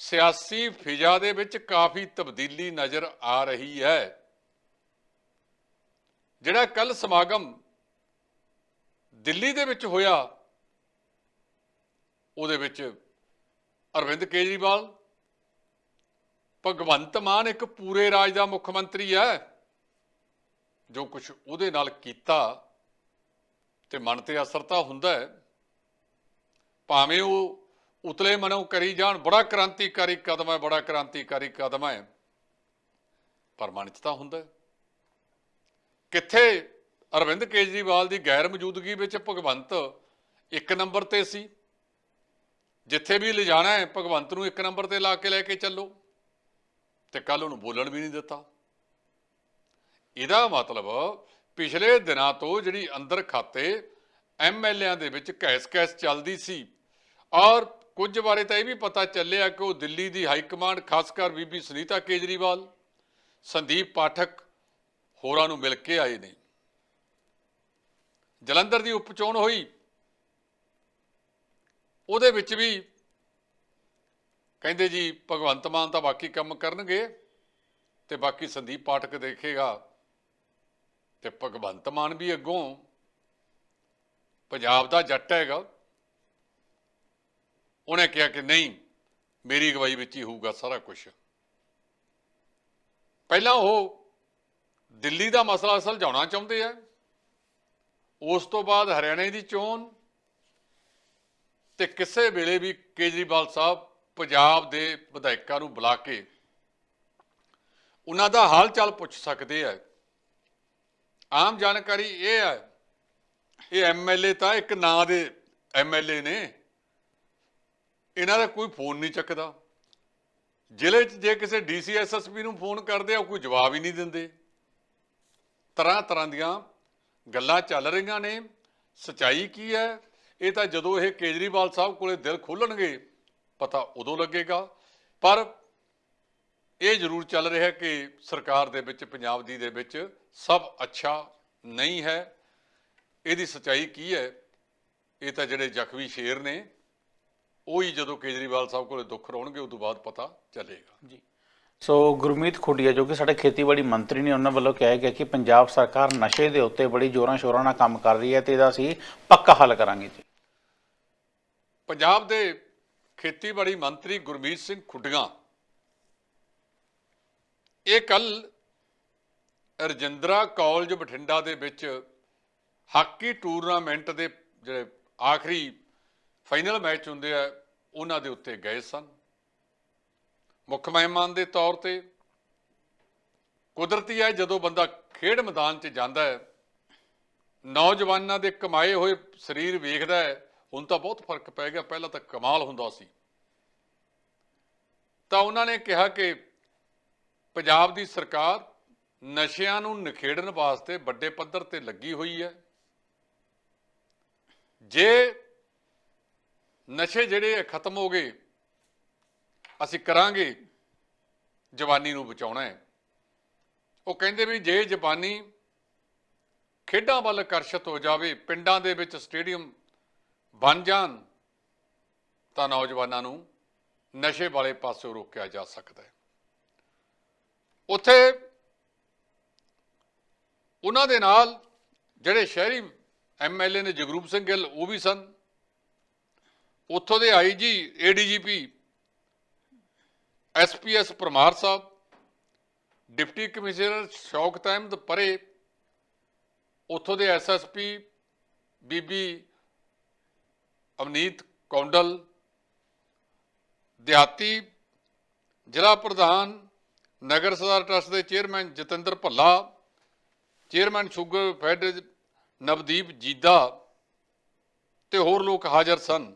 ਸਿਆਸੀ ਫਿਜ਼ਾ ਦੇ ਵਿੱਚ ਕਾਫੀ ਤਬਦੀਲੀ ਨਜ਼ਰ ਆ ਰਹੀ ਹੈ। ਜਿਹੜਾ ਕੱਲ ਸਮਾਗਮ ਦਿੱਲੀ ਦੇ ਵਿੱਚ ਹੋਇਆ, ਉਹਦੇ ਵਿੱਚ ਅਰਵਿੰਦ ਕੇਜਰੀਵਾਲ, ਭਗਵੰਤ ਮਾਨ ਇੱਕ ਪੂਰੇ ਰਾਜ ਦਾ ਮੁੱਖ ਮੰਤਰੀ ਹੈ, ਜੋ ਕੁਝ ਉਹਦੇ ਨਾਲ ਕੀਤਾ ਤੇ ਮਨ ਤੇ ਅਸਰ ਤਾਂ ਹੁੰਦਾ ਹੈ। ਭਾਵੇਂ ਉਹ ਉਤਲੇ ਮਨੋਂ ਕਰੀ ਜਾਣ, ਬੜਾ ਕ੍ਰਾਂਤੀਕਾਰੀ ਕਦਮ ਹੈ, ਬੜਾ ਕ੍ਰਾਂਤੀਕਾਰੀ ਕਦਮ ਹੈ। ਪਰ ਮਨ ਚ ਤਾਂ ਹੁੰਦਾ ਕਿੱਥੇ ਅਰਵਿੰਦ ਕੇਜਰੀਵਾਲ ਦੀ ਗੈਰ ਮੌਜੂਦਗੀ ਵਿੱਚ ਭਗਵੰਤ ਇੱਕ ਨੰਬਰ ਤੇ ਸੀ? ਜਿੱਥੇ ਵੀ ਲਿਜਾਣਾ ਹੈ, ਭਗਵੰਤ ਨੂੰ ਇੱਕ ਨੰਬਰ ਤੇ ਲਾ ਕੇ ਲੈ ਕੇ ਚੱਲੋ। ਤੇ ਕੱਲ ਉਹਨੂੰ ਬੋਲਣ ਵੀ ਨਹੀਂ ਦਿੱਤਾ। ਇਹਦਾ ਮਤਲਬ ਪਿਛਲੇ ਦਿਨਾਂ ਤੋਂ ਜਿਹੜੀ ਅੰਦਰ ਖਾਤੇ ਐਮਐਲਏਆਂ ਦੇ ਵਿੱਚ ਕੈਸ-ਕੈਸ ਚੱਲਦੀ ਸੀ ਔਰ ਕੁਝ ਬਾਰੇ ਤਾਂ ਇਹ ਵੀ ਪਤਾ ਚੱਲਿਆ ਕਿ ਉਹ ਦਿੱਲੀ ਦੀ ਹਾਈ ਕਮਾਂਡ, ਖਾਸ ਕਰ ਬੀਬੀ ਸੁਨੀਤਾ ਕੇਜਰੀਵਾਲ, ਸੰਦੀਪ ਪਾਠਕ ਹੋਰਾਂ ਨੂੰ ਮਿਲ ਕੇ ਆਏ ਨੇ। ਜਲੰਧਰ ਦੀ ਉਪਚੋਣ ਹੋਈ। ਉਹਦੇ ਵਿੱਚ ਵੀ ਕਹਿੰਦੇ ਜੀ, ਭਗਵੰਤ ਮਾਨ ਤਾਂ ਬਾਕੀ ਕੰਮ ਕਰਨਗੇ ਤੇ ਬਾਕੀ ਸੰਦੀਪ ਪਾਠਕ ਦੇਖੇਗਾ ਤੇ ਭਗਵੰਤ ਮਾਨ ਵੀ ਅੱਗੋਂ ਪੰਜਾਬ ਦਾ ਜੱਟ ਹੈਗਾ। ਉਹਨੇ ਕਿਹਾ ਕਿ ਨਹੀਂ, ਮੇਰੀ ਅਗਵਾਈ ਵਿੱਚ ਹੀ ਹੋਊਗਾ ਸਾਰਾ ਕੁਝ ਪਹਿਲਾਂ ਉਹ ਦਿੱਲੀ ਦਾ ਮਸਲਾ ਸੁਲਝਾਉਣਾ ਚਾਹੁੰਦੇ ਆ। ਉਸ ਤੋਂ ਬਾਅਦ ਹਰਿਆਣੇ ਦੀ ਚੋਣ ਤੇ ਕਿਸੇ ਵੇਲੇ ਵੀ ਕੇਜਰੀਵਾਲ ਸਾਹਿਬ ਪੰਜਾਬ ਦੇ ਵਿਧਾਇਕਾਂ ਨੂੰ ਬੁਲਾ ਕੇ ਉਹਨਾਂ ਦਾ ਹਾਲ ਚਾਲ ਪੁੱਛ ਸਕਦੇ ਆ। ਆਮ ਜਾਣਕਾਰੀ ਇਹ ਹੈ ਇਹ ਐਮਐਲਏ ਤਾਂ ਇੱਕ ਨਾਂ ਦੇ ਐਮਐਲਏ ਨੇ। ਇਹਨਾਂ ਦਾ ਕੋਈ ਫੋਨ ਨਹੀਂ ਚੱਕਦਾ। ਜ਼ਿਲ੍ਹੇ 'ਚ ਜੇ ਕਿਸੇ ਡੀਸੀ ਐਸਐਸਪੀ ਨੂੰ ਫੋਨ ਕਰਦੇ ਆ, ਉਹ ਕੋਈ ਜਵਾਬ ਹੀ ਨਹੀਂ ਦਿੰਦੇ। ਤਰ੍ਹਾਂ ਤਰ੍ਹਾਂ ਦੀਆਂ ਗੱਲਾਂ ਚੱਲ ਰਹੀਆਂ ਨੇ। ਸਚਾਈ ਕੀ ਹੈ? ਇਹ ਤਾਂ ਜਦੋਂ ਇਹ ਕੇਜਰੀਵਾਲ ਸਾਹਿਬ ਕੋਲੇ ਦਿਲ ਖੋਲਣਗੇ, ਪਤਾ ਉਦੋਂ ਲੱਗੇਗਾ। ਪਰ ਇਹ ਜ਼ਰੂਰ ਚੱਲ ਰਿਹਾ ਕਿ ਸਰਕਾਰ ਦੇ ਵਿੱਚ, ਪੰਜਾਬ ਦੀ ਦੇ ਵਿੱਚ ਸਭ ਅੱਛਾ ਨਹੀਂ ਹੈ। ਇਹਦੀ ਸਚਾਈ ਕੀ ਹੈ? ਇਹ ਤਾਂ ਜਿਹੜੇ ਜ਼ਖਮੀ ਸ਼ੇਰ ਨੇ ਉਹ ਜਦੋਂ ਕੇਜਰੀਵਾਲ ਸਾਹਿਬ ਕੋਲੇ ਦੁੱਖ ਰੋਣਗੇ ਉਦੋਂ ਬਾਅਦ ਪਤਾ ਚੱਲੇਗਾ। ਜੀ। ਸੋ ਗੁਰਮੀਤ ਖੁੱਡੀਆ ਜੋ ਕਿ ਸਾਡੇ ਖੇਤੀਬਾੜੀ ਮੰਤਰੀ ਨੇ ਉਹਨਾਂ ਵੱਲੋਂ ਕਿਹਾ ਗਿਆ ਕਿ ਪੰਜਾਬ ਸਰਕਾਰ ਨਸ਼ੇ ਦੇ ਉੱਤੇ ਬੜੀ ਜ਼ੋਰਾਂ ਸ਼ੋਰਾਂ ਨਾਲ ਕੰਮ ਕਰ ਰਹੀ ਹੈ ਤੇ ਇਹਦਾ ਅਸੀਂ ਪੱਕਾ ਹੱਲ ਕਰਾਂਗੇ ਜੀ। ਪੰਜਾਬ ਦੇ ਖੇਤੀਬਾੜੀ ਮੰਤਰੀ ਗੁਰਮੀਤ ਸਿੰਘ ਖੁੱਡੀਆਂ ਇਹ ਕੱਲ ਰਜਿੰਦਰਾ ਕਾਲਜ ਬਠਿੰਡਾ ਦੇ ਵਿੱਚ ਹਾਕੀ ਟੂਰਨਾਮੈਂਟ ਦੇ ਜਿਹੜੇ ਆਖਰੀ ਫਾਈਨਲ ਮੈਚ ਹੁੰਦੇ ਆ, ਉਹਨਾਂ ਦੇ ਉੱਤੇ ਗਏ ਸਨ। ਮੁੱਖ ਮਹਿਮਾਨ ਦੇ ਤੌਰ ਤੇ ਕੁਦਰਤੀ ਹੈ, ਜਦੋਂ ਬੰਦਾ ਖੇਡ ਮੈਦਾਨ 'ਚ ਜਾਂਦਾ ਹੈ, ਨੌਜਵਾਨਾਂ ਦੇ ਕਮਾਏ ਹੋਏ ਸਰੀਰ ਵੇਖਦਾ ਹੈ, ਹੁਣ ਤਾਂ ਬਹੁਤ ਫ਼ਰਕ ਪੈ ਗਿਆ, ਪਹਿਲਾਂ ਤਾਂ ਕਮਾਲ ਹੁੰਦਾ ਸੀ। ਤਾਂ ਉਹਨਾਂ ਨੇ ਕਿਹਾ ਕਿ ਪੰਜਾਬ ਦੀ ਸਰਕਾਰ ਨਸ਼ਿਆਂ ਨੂੰ ਨਿਖੇੜਨ ਵਾਸਤੇ ਵੱਡੇ ਪੱਧਰ ਤੇ ਲੱਗੀ ਹੋਈ ਹੈ। ਜੇ ਨਸ਼ੇ ਜਿਹੜੇ ਖਤਮ ਹੋ ਗਏ, ਅਸੀਂ ਕਰਾਂਗੇ, ਜਵਾਨੀ ਨੂੰ ਬਚਾਉਣਾ ਹੈ। ਉਹ ਕਹਿੰਦੇ ਵੀ ਜੇ ਜਵਾਨੀ ਖੇਡਾਂ ਵੱਲ ਆਕਰਸ਼ਿਤ ਹੋ ਜਾਵੇ, ਪਿੰਡਾਂ ਦੇ ਵਿੱਚ ਸਟੇਡੀਅਮ ਬਣ ਜਾਣ, ਤਾਂ ਨੌਜਵਾਨਾਂ ਨੂੰ ਨਸ਼ੇ ਵਾਲੇ ਪਾਸਿਓਂ ਰੋਕਿਆ ਜਾ ਸਕਦਾ ਹੈ। ਉੱਥੇ ਉਹਨਾਂ ਦੇ ਨਾਲ ਜਿਹੜੇ ਸ਼ਹਿਰੀ ਐਮਐਲਏ ਨੇ ਜਗਰੂਪ ਸਿੰਘ ਗਿੱਲ, ਉਹ ਵੀ ਸਨ। ਉੱਥੋਂ ਦੇ IG ADGP SPS Parmar sahib, deputy commissioner Shaukat Ahmed Parray ਉੱਥੋਂ ਦੇ ਐਸਐਸਪੀ ਬੀਬੀ ਅਵਨੀਤ ਕੌਂਡਲ, ਦਿਹਾਤੀ ਜ਼ਿਲ੍ਹਾ ਪ੍ਰਧਾਨ ਨਗਰ ਸਦਾਰ ਟਰਸਟ ਦੇ chairman Jatinder Bhalla, chairman sugar fed Navdeep ਜੀਦਾ ਤੇ ਹੋਰ ਲੋਕ ਹਾਜ਼ਰ ਸਨ।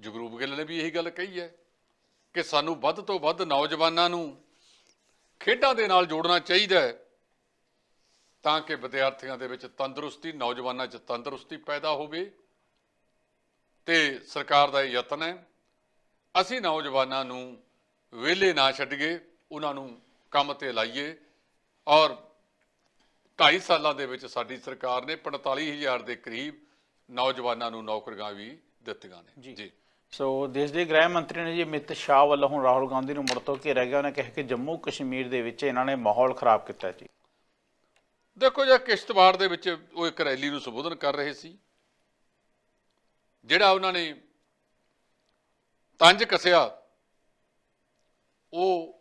ਜਗਰੂਪ ਗਿੱਲ ਨੇ ਵੀ ਇਹੀ ਗੱਲ ਕਹੀ ਹੈ ਕਿ ਸਾਨੂੰ ਵੱਧ ਤੋਂ ਵੱਧ ਨੌਜਵਾਨਾਂ ਨੂੰ ਖੇਡਾਂ ਦੇ ਨਾਲ ਜੋੜਨਾ ਚਾਹੀਦਾ ਹੈ ਤਾਂ ਕਿ ਵਿਦਿਆਰਥੀਆਂ ਦੇ ਵਿੱਚ ਤੰਦਰੁਸਤੀ ਨੌਜਵਾਨਾਂ 'ਚ ਤੰਦਰੁਸਤੀ ਪੈਦਾ ਹੋਵੇ ਤੇ ਸਰਕਾਰ ਦਾ ਇਹ ਯਤਨ ਹੈ ਅਸੀਂ ਨੌਜਵਾਨਾਂ ਨੂੰ ਵਿਹਲੇ ਨਾ ਛੱਡੀਏ ਉਹਨਾਂ ਨੂੰ ਕੰਮ ਤੇ ਲਾਈਏ ਔਰ 2.5 ਸਾਲਾਂ ਦੇ ਵਿੱਚ ਸਾਡੀ ਸਰਕਾਰ ਨੇ 45000 ਦੇ ਕਰੀਬ ਨੌਜਵਾਨਾਂ ਨੂੰ ਨੌਕਰੀਆਂ ਵੀ ਦਿੱਤੀਆਂ ਨੇ। ਜੀ। ਸੋ ਦੇਸ਼ ਦੇ ਗ੍ਰਹਿ ਮੰਤਰੀ ਨੇ ਜੀ ਅਮਿਤ ਸ਼ਾਹ ਵੱਲੋਂ ਹੁਣ ਰਾਹੁਲ ਗਾਂਧੀ ਨੂੰ ਮੁੜ ਤੋਂ ਘੇਰਿਆ ਗਿਆ। ਉਹਨੇ ਕਿਹਾ ਕਿ ਜੰਮੂ ਕਸ਼ਮੀਰ ਦੇ ਵਿੱਚ ਇਹਨਾਂ ਨੇ ਮਾਹੌਲ ਖਰਾਬ ਕੀਤਾ ਜੀ। ਦੇਖੋ ਜੇ ਕਿਸ਼ਤਵਾੜ ਦੇ ਵਿੱਚ ਉਹ ਇੱਕ ਰੈਲੀ ਨੂੰ ਸੰਬੋਧਨ ਕਰ ਰਹੇ ਸੀ। ਜਿਹੜਾ ਉਹਨਾਂ ਨੇ ਤੰਜ ਕੱਸਿਆ, ਉਹ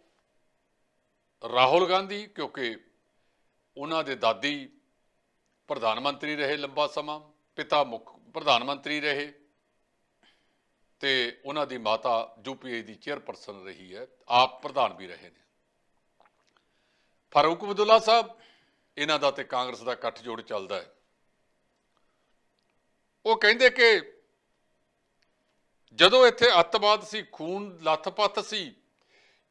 ਰਾਹੁਲ ਗਾਂਧੀ, ਕਿਉਂਕਿ ਉਹਨਾਂ ਦੇ ਦਾਦੀ ਪ੍ਰਧਾਨ ਮੰਤਰੀ ਰਹੇ ਲੰਬਾ ਸਮਾਂ, ਪਿਤਾ ਮੁੱਖ ਪ੍ਰਧਾਨ ਮੰਤਰੀ ਰਹੇ। ਤੇ ਉਹਨਾਂ ਦੀ ਮਾਤਾ ਯੂਪੀਏ ਦੀ ਚੇਅਰਪਰਸਨ ਰਹੀ ਹੈ, ਆਪ ਪ੍ਰਧਾਨ ਵੀ ਰਹੇ ਨੇ। ਫਾਰੂਕ ਅਬਦੁੱਲਾ ਸਾਹਿਬ, ਇਹਨਾਂ ਦਾ ਤੇ ਕਾਂਗਰਸ ਦਾ ਇਕੱਠ ਜੋੜ ਚੱਲਦਾ ਹੈ। ਉਹ ਕਹਿੰਦੇ ਕਿ ਜਦੋਂ ਇੱਥੇ ਅੱਤਵਾਦ ਸੀ, ਖੂਨ ਲੱਥਪੱਥ ਸੀ,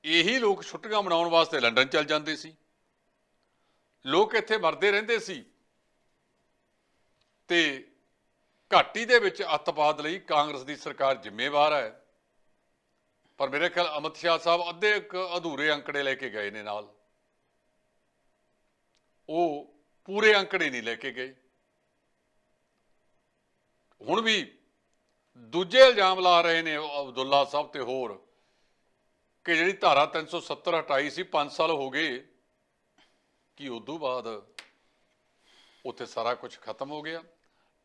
ਇਹੀ ਲੋਕ ਛੁੱਟੀਆਂ ਮਨਾਉਣ ਵਾਸਤੇ ਲੰਡਨ ਚੱਲ ਜਾਂਦੇ ਸੀ। ਲੋਕ ਇੱਥੇ ਮਰਦੇ ਰਹਿੰਦੇ ਸੀ। ਤੇ ਘਾਟੀ ਦੇ ਵਿੱਚ ਅੱਤਵਾਦ ਲਈ ਕਾਂਗਰਸ ਦੀ ਸਰਕਾਰ ਜ਼ਿੰਮੇਵਾਰ ਹੈ। ਪਰ ਮੇਰੇ ਖਿਆਲ ਅਮਿਤ ਸ਼ਾਹ ਸਾਹਿਬ ਅੱਧੇ ਇੱਕ ਅਧੂਰੇ ਅੰਕੜੇ ਲੈ ਕੇ ਗਏ ਨੇ ਨਾਲ। ਉਹ ਪੂਰੇ ਅੰਕੜੇ ਨਹੀਂ ਲੈ ਕੇ ਗਏ। ਹੁਣ ਵੀ ਦੂਜੇ ਇਲਜ਼ਾਮ ਲਾ ਰਹੇ ਨੇ ਅਬਦੁੱਲਾ ਸਾਹਿਬ ਤੇ ਹੋਰ ਕਿ ਜਿਹੜੀ ਧਾਰਾ 370 ਹਟਾਈ ਸੀ 5 ਸਾਲ ਹੋ ਗਏ, ਕਿ ਉਦੋਂ ਬਾਅਦ ਉੱਥੇ ਸਾਰਾ ਕੁਝ ਖਤਮ ਹੋ ਗਿਆ?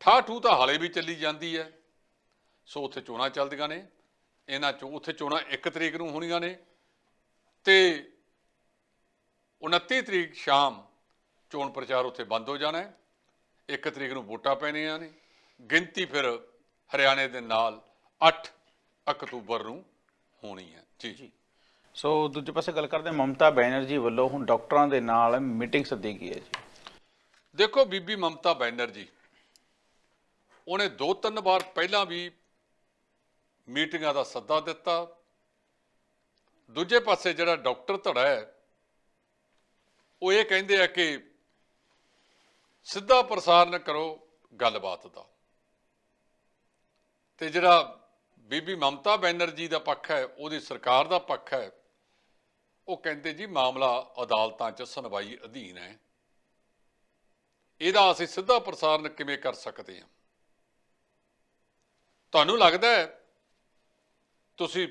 ਠਾਠੂ ਤਾਂ ਹਾਲੇ ਵੀ ਚੱਲੀ ਜਾਂਦੀ ਹੈ। ਸੋ ਉੱਥੇ ਚੋਣਾਂ ਚੱਲਦੀਆਂ ਨੇ। ਇਹਨਾਂ ਚੋਂ ਉੱਥੇ ਚੋਣਾਂ 1 ਤਰੀਕ ਨੂੰ ਹੋਣੀਆਂ ਨੇ। ਤੇ 29 ਤਰੀਕ ਸ਼ਾਮ ਚੋਣ ਪ੍ਰਚਾਰ ਉੱਥੇ ਬੰਦ ਹੋ ਜਾਣਾ ਹੈ। 1 ਤਰੀਕ ਨੂੰ ਵੋਟਾਂ ਪੈਣੀਆਂ ਨੇ। ਗਿਣਤੀ ਫਿਰ ਹਰਿਆਣੇ ਦੇ ਨਾਲ 8 ਅਕਤੂਬਰ ਨੂੰ ਹੋਣੀ ਹੈ। ਜੀ। ਜੀ। ਸੋ ਦੂਜੇ ਪਾਸੇ ਗੱਲ ਕਰਦੇ ਮਮਤਾ ਬੈਨਰਜੀ ਵੱਲੋਂ ਹੁਣ ਡਾਕਟਰਾਂ ਦੇ ਨਾਲ ਮੀਟਿੰਗ ਸੱਦੀ ਗਈ ਹੈ ਜੀ। ਦੇਖੋ ਬੀਬੀ ਮਮਤਾ ਬੈਨਰਜੀ ਉਹਨੇ ਦੋ ਤਿੰਨ ਵਾਰ ਪਹਿਲਾਂ ਵੀ ਮੀਟਿੰਗਾਂ ਦਾ ਸੱਦਾ ਦਿੱਤਾ। ਦੂਜੇ ਪਾਸੇ ਜਿਹੜਾ ਡਾਕਟਰ ਧੜਾ ਹੈ, ਉਹ ਇਹ ਕਹਿੰਦੇ ਆ ਕਿ ਸਿੱਧਾ ਪ੍ਰਸਾਰਣ ਕਰੋ ਗੱਲਬਾਤ ਦਾ। ਤੇ ਜਿਹੜਾ ਬੀਬੀ ਮਮਤਾ ਬੈਨਰਜੀ ਦਾ ਪੱਖ ਹੈ, ਉਹਦੀ ਸਰਕਾਰ ਦਾ ਪੱਖ ਹੈ, ਉਹ ਕਹਿੰਦੇ ਜੀ ਮਾਮਲਾ ਅਦਾਲਤਾਂ 'ਚ ਸੁਣਵਾਈ ਅਧੀਨ ਹੈ। ਇਹਦਾ ਅਸੀਂ ਸਿੱਧਾ ਪ੍ਰਸਾਰਣ ਕਿਵੇਂ ਕਰ ਸਕਦੇ ਹਾਂ? ਤੁਹਾਨੂੰ ਲੱਗਦਾ ਹੈ ਤੁਸੀਂ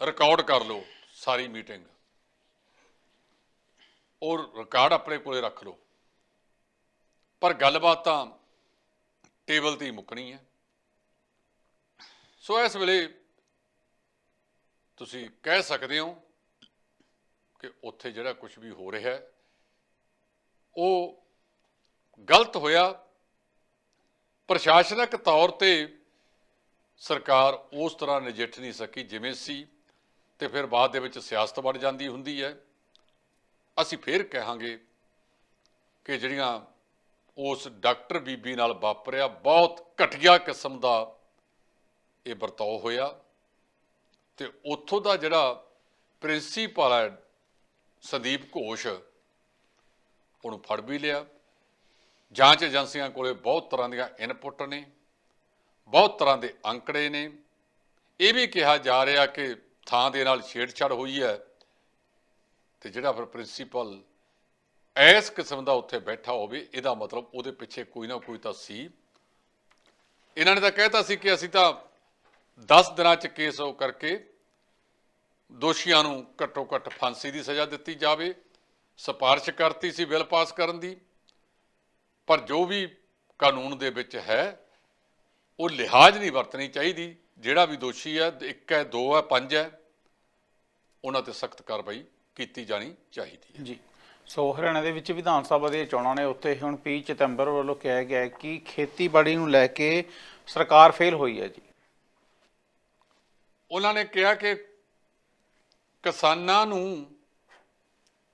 ਰਿਕਾਰਡ ਕਰ ਲਓ ਸਾਰੀ ਮੀਟਿੰਗ ਔਰ ਰਿਕਾਰਡ ਆਪਣੇ ਕੋਲੇ ਰੱਖ ਲਓ। ਪਰ ਗੱਲਬਾਤ ਤਾਂ ਟੇਬਲ ਤੇ ਹੀ ਮੁੱਕਣੀ ਹੈ। ਸੋ ਇਸ ਵੇਲੇ ਤੁਸੀਂ ਕਹਿ ਸਕਦੇ ਹੋ ਕਿ ਉੱਥੇ ਜਿਹੜਾ ਕੁਝ ਵੀ ਹੋ ਰਿਹਾ ਹੈ, ਉਹ ਗਲਤ ਹੋਇਆ। ਪ੍ਰਸ਼ਾਸਨਿਕ ਤੌਰ ਤੇ ਸਰਕਾਰ ਉਸ ਤਰ੍ਹਾਂ ਨਜਿੱਠ ਨਹੀਂ ਸਕੀ ਜਿਵੇਂ ਸੀ ਤੇ ਫਿਰ ਬਾਅਦ ਦੇ ਵਿੱਚ ਸਿਆਸਤ ਵੜ ਜਾਂਦੀ ਹੁੰਦੀ ਹੈ। ਅਸੀਂ ਫਿਰ ਕਹਾਂਗੇ ਕਿ ਜਿਹੜੀਆਂ ਉਸ ਡਾਕਟਰ ਬੀਬੀ ਨਾਲ ਵਾਪਰਿਆ ਬਹੁਤ ਘਟੀਆ ਕਿਸਮ ਦਾ ਇਹ ਵਰਤਾਓ ਹੋਇਆ ਤੇ ਉੱਥੋਂ ਦਾ ਜਿਹੜਾ ਪ੍ਰਿੰਸੀਪਲ ਹੈ ਸੰਦੀਪ ਘੋਸ਼, ਉਹਨੂੰ ਫੜ ਵੀ ਲਿਆ। ਜਾਂਚ ਏਜੰਸੀਆਂ ਕੋਲੇ ਬਹੁਤ ਤਰ੍ਹਾਂ ਦੀਆਂ ਇਨਪੁਟ ਨੇ। ਬਹੁਤ ਤਰ੍ਹਾਂ ਦੇ ਅੰਕੜੇ ਨੇ। ਇਹ ਵੀ ਕਿਹਾ ਜਾ ਰਿਹਾ ਕਿ ਥਾਂ ਦੇ ਨਾਲ ਛੇੜਛਾੜ ਹੋਈ ਹੈ ਤੇ ਜਿਹੜਾ ਫਿਰ ਪ੍ਰਿੰਸੀਪਲ ਇਸ ਕਿਸਮ ਦਾ ਉੱਥੇ ਬੈਠਾ ਹੋਵੇ, ਇਹਦਾ ਮਤਲਬ ਉਹਦੇ ਪਿੱਛੇ ਕੋਈ ਨਾ ਕੋਈ ਤਾਂ ਸੀ। ਇਹਨਾਂ ਨੇ ਤਾਂ ਕਹਿਤਾ ਸੀ ਕਿ ਅਸੀਂ ਤਾਂ 10 ਦਿਨਾਂ ਚ ਕੇਸ ਉਹ ਕਰਕੇ ਦੋਸ਼ੀਆਂ ਨੂੰ ਘੱਟੋ ਘੱਟ ਫਾਂਸੀ ਦੀ ਸਜ਼ਾ ਦਿੱਤੀ ਜਾਵੇ, ਸਿਫਾਰਿਸ਼ ਕਰਤੀ ਸੀ, ਬਿੱਲ ਪਾਸ ਕਰਨ ਦੀ। ਪਰ ਜੋ ਵੀ ਕਾਨੂੰਨ ਦੇ ਵਿੱਚ ਹੈ ਉਹ ਲਿਹਾਜ਼ ਨਹੀਂ ਵਰਤਣੀ ਚਾਹੀਦੀ। ਜਿਹੜਾ ਵੀ ਦੋਸ਼ੀ ਹੈ ਇੱਕ ਹੈ ਦੋ ਹੈ ਪੰਜ ਹੈ ਉਹਨਾਂ ਤੇ ਸਖਤ ਕਾਰਵਾਈ ਕੀਤੀ ਜਾਣੀ ਚਾਹੀਦੀ ਹੈ। ਜੀ। ਸੋ ਹਰਿਆਣਾ ਦੇ ਵਿੱਚ ਵਿਧਾਨ ਸਭਾ ਦੀਆਂ ਚੋਣਾਂ ਨੇ ਉੱਥੇ ਹੁਣ 30 ਸਤੰਬਰ ਵੱਲੋਂ ਕਿਹਾ ਗਿਆ ਕਿ ਖੇਤੀਬਾੜੀ ਨੂੰ ਲੈ ਕੇ ਸਰਕਾਰ ਫੇਲ ਹੋਈ ਹੈ ਜੀ। ਉਹਨਾਂ ਨੇ ਕਿਹਾ ਕਿ ਕਿਸਾਨਾਂ ਨੂੰ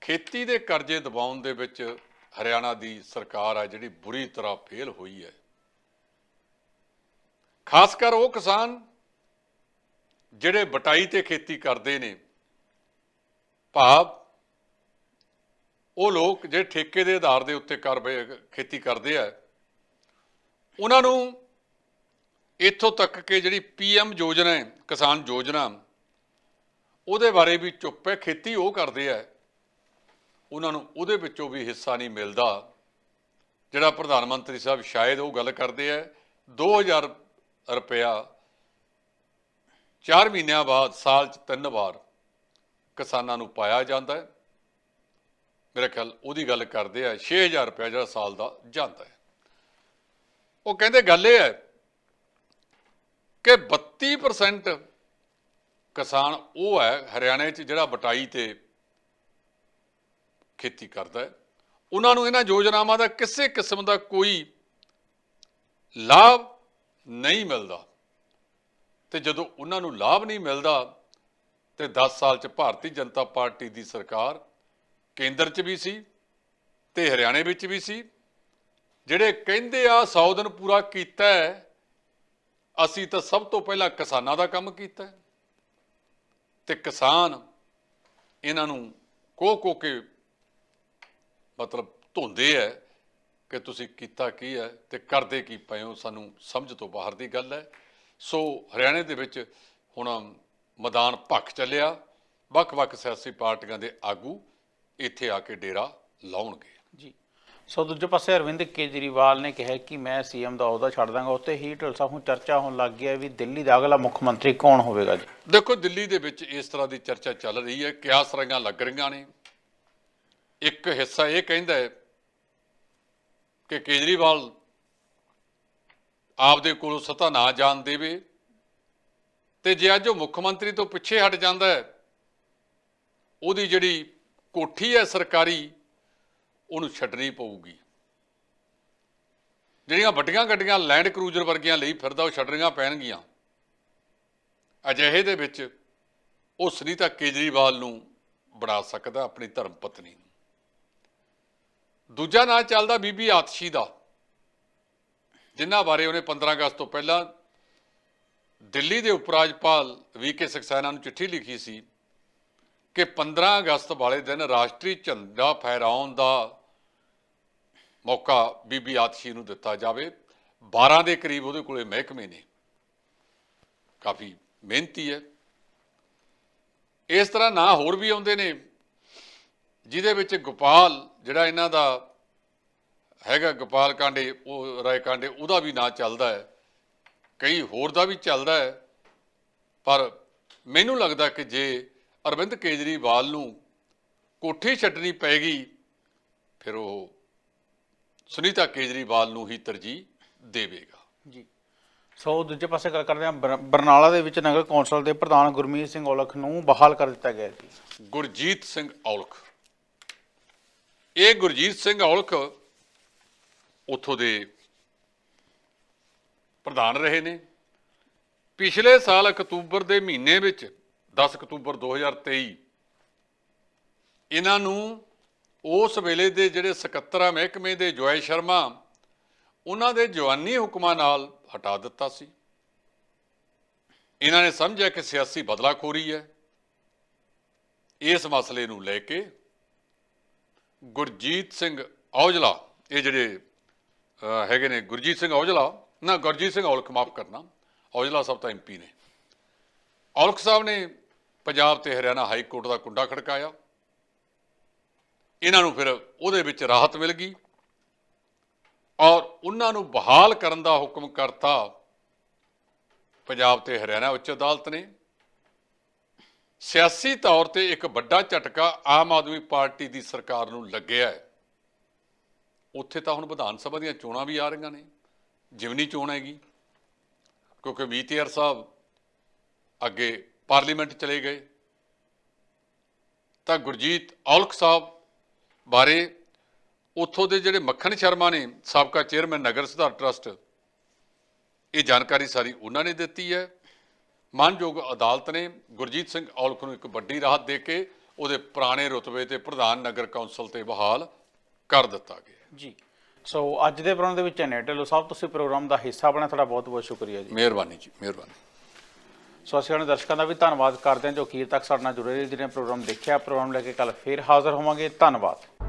ਖੇਤੀ ਦੇ ਕਰਜ਼ੇ ਦਿਵਾਉਣ ਦੇ ਵਿੱਚ ਹਰਿਆਣਾ ਦੀ ਸਰਕਾਰ ਹੈ ਜਿਹੜੀ ਬੁਰੀ ਤਰ੍ਹਾਂ ਫੇਲ ਹੋਈ ਹੈ। ਖਾਸ ਕਰ ਉਹ ਕਿਸਾਨ ਜਿਹੜੇ ਬਟਾਈ ਤੇ ਖੇਤੀ ਕਰਦੇ ਨੇ, ਭਾਵ ਉਹ ਲੋਕ ਜਿਹੜੇ ਠੇਕੇ ਦੇ ਆਧਾਰ ਦੇ ਉੱਤੇ ਕਾਰਵਾਈ ਖੇਤੀ ਕਰਦੇ ਆ, ਉਹਨਾਂ ਨੂੰ ਇੱਥੋਂ ਤੱਕ ਕਿ ਜਿਹੜੀ ਪੀਐਮ ਯੋਜਨਾ ਹੈ, ਕਿਸਾਨ ਯੋਜਨਾ, ਉਹਦੇ ਬਾਰੇ ਵੀ ਚੁੱਪ ਹੈ, ਖੇਤੀ ਉਹ ਕਰਦੇ ਆ, ਉਹਨਾਂ ਨੂੰ ਉਹਦੇ ਵਿੱਚੋਂ ਵੀ ਹਿੱਸਾ ਨਹੀਂ ਮਿਲਦਾ। ਜਿਹੜਾ ਪ੍ਰਧਾਨ ਮੰਤਰੀ ਸਾਹਿਬ ਸ਼ਾਇਦ ਉਹ ਗੱਲ ਕਰਦੇ ਆ 2000 ਰੁਪਇਆ। 4 ਮਹੀਨਿਆਂ ਬਾਅਦ, ਸਾਲ 'ਚ ਤਿੰਨ ਵਾਰ ਕਿਸਾਨਾਂ ਨੂੰ ਪਾਇਆ ਜਾਂਦਾ ਹੈ। ਮੇਰੇ ਖਿਆਲ ਉਹਦੀ ਗੱਲ ਕਰਦੇ ਆ 6000 ਰੁਪਇਆ ਜਿਹੜਾ ਸਾਲ ਦਾ ਜਾਂਦਾ ਹੈ। ਉਹ ਕਹਿੰਦੇ ਗੱਲ ਇਹ ਹੈ ਕਿ 32% ਕਿਸਾਨ ਉਹ ਹੈ, ਹਰਿਆਣੇ 'ਚ ਜਿਹੜਾ ਬਟਾਈ ਤੇ ਖੇਤੀ ਕਰਦਾ ਹੈ। ਉਹਨਾਂ ਨੂੰ ਇਹਨਾਂ ਯੋਜਨਾਵਾਂ ਦਾ ਕਿਸੇ ਕਿਸਮ ਦਾ ਕੋਈ ਲਾਭ ਨਹੀਂ ਮਿਲਦਾ। ਤੇ ਜਦੋਂ ਉਹਨਾਂ ਨੂੰ ਲਾਭ ਨਹੀਂ ਮਿਲਦਾ, ਤੇ 10 ਸਾਲ 'ਚ ਭਾਰਤੀ ਜਨਤਾ ਪਾਰਟੀ ਦੀ ਸਰਕਾਰ ਕੇਂਦਰ 'ਚ ਵੀ ਸੀ ਤੇ ਹਰਿਆਣੇ ਵਿੱਚ ਵੀ ਸੀ। ਜਿਹੜੇ ਕਹਿੰਦੇ ਆ 100 ਦਿਨ ਪੂਰਾ ਕੀਤਾ ਹੈ, ਅਸੀਂ ਤਾਂ ਸਭ ਤੋਂ ਪਹਿਲਾਂ ਕਿਸਾਨਾਂ ਦਾ ਕੰਮ ਕੀਤਾ ਹੈ। ਤੇ ਕਿਸਾਨ ਇਹਨਾਂ ਨੂੰ ਕੋ ਕੋ ਕੇ ਮਤਲਬ ਧੋਂਦੇ ਹੈ। ਕਿ ਤੁਸੀਂ ਕੀਤਾ ਕੀ ਹੈ ਤੇ ਕਰਦੇ ਕੀ ਪਏ ਹੋ ਸਾਨੂੰ ਸਮਝ ਤੋਂ ਬਾਹਰ ਦੀ ਗੱਲ ਹੈ। ਸੋ ਹਰਿਆਣੇ ਦੇ ਵਿੱਚ ਹੁਣ ਮੈਦਾਨ ਭੱਖ ਚੱਲਿਆ ਵੱਖ-ਵੱਖ ਸਿਆਸੀ ਪਾਰਟੀਆਂ ਦੇ ਆਗੂ ਇੱਥੇ ਆ ਕੇ ਡੇਰਾ ਲਾਉਣਗੇ। ਜੀ। ਸੋ ਦੂਜੇ ਪਾਸੇ ਅਰਵਿੰਦ ਕੇਜਰੀਵਾਲ ਨੇ ਕਿਹਾ ਕਿ ਮੈਂ ਸੀਐਮ ਦਾ ਅਹੁਦਾ ਛੱਡ ਦਾਂਗਾ ਉੱਤੇ ਹੀ ਢਲਸਾ ਹੁਣ ਚਰਚਾ ਹੋਣ ਲੱਗ ਗਿਆ ਵੀ ਦਿੱਲੀ ਦਾ ਅਗਲਾ ਮੁੱਖ ਮੰਤਰੀ ਕੌਣ ਹੋਵੇਗਾ ਜੀ? ਦੇਖੋ ਦਿੱਲੀ ਦੇ ਵਿੱਚ ਇਸ ਤਰ੍ਹਾਂ ਦੀ ਚਰਚਾ ਚੱਲ ਰਹੀ ਹੈ ਕਿਆਸ ਰੰਗਾਂ ਲੱਗ ਰਹੀਆਂ ਨੇ। ਇੱਕ ਹਿੱਸਾ ਇਹ ਕਹਿੰਦਾ ਹੈ ਕਿ ਕੇਜਰੀਵਾਲ ਆਪਦੇ ਕੋਲੋਂ ਸਤਾ ਨਾ ਜਾਣ ਦੇਵੇ ਤੇ ਜੇ ਅੱਜ ਉਹ ਮੁੱਖ ਮੰਤਰੀ ਤੋਂ ਪਿੱਛੇ ਹਟ ਜਾਂਦਾ ਹੈ, ਉਹਦੀ ਜਿਹੜੀ ਕੋਠੀ ਹੈ ਸਰਕਾਰੀ, ਉਹਨੂੰ ਛੱਡਣੀ ਪਊਗੀ। ਜਿਹੜੀਆਂ ਵੱਡੀਆਂ ਗੱਡੀਆਂ ਲੈਂਡ ਕਰੂਜ਼ਰ ਵਰਗੀਆਂ ਲਈ ਫਿਰਦਾ, ਉਹ ਛੱਡਣੀਆਂ ਪੈਣਗੀਆਂ। ਅਜਿਹੇ ਦੇ ਵਿੱਚ ਉਹ ਸੁਨੀਤਾ ਕੇਜਰੀਵਾਲ ਨੂੰ ਬਣਾ ਸਕਦਾ, ਆਪਣੀ ਧਰਮ ਪਤਨੀ ਨੂੰ। ਦੂਜਾ ਨਾਂ ਚੱਲਦਾ ਬੀਬੀ ਆਤਸ਼ੀ ਦਾ, ਜਿਨ੍ਹਾਂ ਬਾਰੇ ਉਹਨੇ 15 ਅਗਸਤ ਤੋਂ ਪਹਿਲਾਂ ਦਿੱਲੀ ਦੇ ਉਪ ਰਾਜਪਾਲ ਵੀ ਕੇ ਸਕਸੈਨਾ ਨੂੰ ਚਿੱਠੀ ਲਿਖੀ ਸੀ ਕਿ 15 ਅਗਸਤ ਵਾਲੇ ਦਿਨ ਰਾਸ਼ਟਰੀ ਝੰਡਾ ਫਹਿਰਾਉਣ ਦਾ ਮੌਕਾ ਬੀਬੀ ਆਤਸ਼ੀ ਨੂੰ ਦਿੱਤਾ ਜਾਵੇ। 12 ਦੇ ਕਰੀਬ ਉਹਦੇ ਕੋਲੇ ਮਹਿਕਮੇ ਨੇ। ਕਾਫੀ ਮਿਹਨਤੀ ਹੈ। ਇਸ ਤਰ੍ਹਾਂ ਨਾਂ ਹੋਰ ਵੀ ਆਉਂਦੇ ਨੇ, ਜਿਹਦੇ ਵਿੱਚ ਗੋਪਾਲ ਜਿਹੜਾ ਇਹਨਾਂ ਦਾ ਹੈਗਾ ਗੋਪਾਲ ਕਾਂਡੇ ਉਹ ਰਾਏ ਕਾਂਡੇ ਉਹਦਾ ਵੀ ਨਾਂ ਚੱਲਦਾ ਹੈ। ਕਈ ਹੋਰ ਦਾ ਵੀ ਚੱਲਦਾ ਹੈ। ਪਰ ਮੈਨੂੰ ਲੱਗਦਾ ਕਿ ਜੇ ਅਰਵਿੰਦ ਕੇਜਰੀਵਾਲ ਨੂੰ ਕੋਠੀ ਛੱਡਣੀ ਪੈਗੀ ਫਿਰ ਉਹ ਸੁਨੀਤਾ ਕੇਜਰੀਵਾਲ ਨੂੰ ਹੀ ਤਰਜੀਹ ਦੇਵੇਗਾ। ਜੀ। ਸੋ ਦੂਜੇ ਪਾਸੇ ਗੱਲ ਕਰਦੇ ਹਾਂ ਬਰ- ਬਰਨਾਲਾ ਦੇ ਵਿੱਚ ਨਗਰ ਕੌਂਸਲ ਦੇ ਪ੍ਰਧਾਨ ਗੁਰਮੀਤ ਸਿੰਘ ਔਲਖ ਨੂੰ ਬਹਾਲ ਕਰ ਦਿੱਤਾ ਗਿਆ ਜੀ ਗੁਰਜੀਤ ਸਿੰਘ ਔਲਖ। ਇਹ ਗੁਰਜੀਤ ਸਿੰਘ ਔਲਖ ਉਥੋਂ ਦੇ ਪ੍ਰਧਾਨ ਰਹੇ ਨੇ। ਪਿਛਲੇ ਸਾਲ ਅਕਤੂਬਰ ਦੇ ਮਹੀਨੇ ਵਿੱਚ 10 ਅਕਤੂਬਰ 2023 ਇਹਨਾਂ ਨੂੰ ਉਸ ਵੇਲੇ ਦੇ ਜਿਹੜੇ ਸਕੱਤਰਾ ਮਹਿਕਮੇ ਦੇ ਜੋਏ ਸ਼ਰਮਾ, ਉਹਨਾਂ ਦੇ ਜਵਾਨੀ ਹੁਕਮਾਂ ਨਾਲ ਹਟਾ ਦਿੱਤਾ ਸੀ। ਇਹਨਾਂ ਨੇ ਸਮਝਿਆ ਕਿ ਸਿਆਸੀ ਬਦਲਾਖੋਰੀ ਹੈ। ਇਸ ਮਸਲੇ ਨੂੰ ਲੈ ਕੇ ਗੁਰਜੀਤ ਸਿੰਘ ਔਜਲਾ, ਇਹ ਜਿਹੜੇ ਹੈਗੇ ਨੇ ਗੁਰਜੀਤ ਸਿੰਘ ਔਜਲਾ, ਨਾ ਗੁਰਜੀਤ ਸਿੰਘ ਔਲਖ, ਮਾਫ ਕਰਨਾ, ਔਜਲਾ ਸਾਹਿਬ ਤਾਂ ਐਮਪੀ ਨੇ। ਔਲਖ ਸਾਹਿਬ ਨੇ ਪੰਜਾਬ ਤੇ ਹਰਿਆਣਾ ਹਾਈ ਕੋਰਟ ਦਾ ਕੁੰਡਾ ਖੜਕਾਇਆ। ਇਹਨਾਂ ਨੂੰ ਫਿਰ ਉਹਦੇ ਵਿੱਚ ਰਾਹਤ ਮਿਲ ਗਈ। ਔਰ ਉਹਨਾਂ ਨੂੰ ਬਹਾਲ ਕਰਨ ਦਾ ਹੁਕਮ ਕਰਤਾ ਪੰਜਾਬ ਤੇ ਹਰਿਆਣਾ ਉੱਚ ਅਦਾਲਤ ਨੇ। ਸਿਆਸੀ ਤੌਰ ਤੇ ਇੱਕ ਵੱਡਾ ਝਟਕਾ ਆਮ ਆਦਮੀ ਪਾਰਟੀ ਦੀ ਸਰਕਾਰ ਨੂੰ ਲੱਗਿਆ ਹੈ। ਉੱਥੇ ਤਾਂ ਹੁਣ ਵਿਧਾਨ ਸਭਾ ਦੀਆਂ ਚੋਣਾਂ ਵੀ ਆ ਰਹੀਆਂ ਨੇ, ਜਿਮਨੀ ਚੋਣ ਹੈਗੀ, ਕਿਉਂਕਿ ਵੀਤੀਆਰ ਸਾਹਿਬ ਅੱਗੇ ਪਾਰਲੀਮੈਂਟ ਚਲੇ ਗਏ। ਤਾਂ ਗੁਰਜੀਤ ਔਲਖ ਸਾਹਿਬ ਬਾਰੇ ਉੱਥੋਂ ਦੇ ਜਿਹੜੇ ਮੱਖਣ ਸ਼ਰਮਾ ਨੇ, ਸਾਬਕਾ ਚੇਅਰਮੈਨ ਨਗਰ ਸੁਧਾਰ ਟਰਸਟ, ਇਹ ਜਾਣਕਾਰੀ ਸਾਰੀ ਉਹਨਾਂ ਨੇ ਦਿੱਤੀ ਹੈ। ਮਾਨਯੋਗ ਅਦਾਲਤ ਨੇ ਗੁਰਜੀਤ ਸਿੰਘ ਔਲਖ ਨੂੰ ਇੱਕ ਵੱਡੀ ਰਾਹਤ ਦੇ ਕੇ ਉਹਦੇ ਪੁਰਾਣੇ ਰੁਤਬੇ ਤੇ ਪ੍ਰਧਾਨ ਨਗਰ ਕੌਂਸਲ ਤੇ ਬਹਾਲ ਕਰ ਦਿੱਤਾ ਗਿਆ ਜੀ। ਸੋ ਅੱਜ ਦੇ ਪ੍ਰੋਗਰਾਮ ਦੇ ਵਿੱਚ ਨੇ ਢਿੱਲੋਂ ਸਾਹਿਬ ਤੁਸੀਂ ਪ੍ਰੋਗਰਾਮ ਦਾ ਹਿੱਸਾ ਬਣੇ ਤੁਹਾਡਾ ਬਹੁਤ ਬਹੁਤ ਸ਼ੁਕਰੀਆ ਜੀ। ਮਿਹਰਬਾਨੀ ਜੀ ਮਿਹਰਬਾਨੀ। ਸੋ ਅਸੀਂ ਆਪਣੇ ਦਰਸ਼ਕਾਂ ਦਾ ਵੀ ਧੰਨਵਾਦ ਕਰਦੇ ਹਾਂ ਜੋ ਅਖੀਰ ਤੱਕ ਸਾਡੇ ਨਾਲ ਜੁੜੇ ਰਹੇ ਜਿਹਨੇ ਪ੍ਰੋਗਰਾਮ ਦੇਖਿਆ। ਪ੍ਰੋਗਰਾਮ ਲੈ ਕੇ ਕੱਲ ਫੇਰ ਹਾਜ਼ਰ ਹੋਵਾਂਗੇ। ਧੰਨਵਾਦ।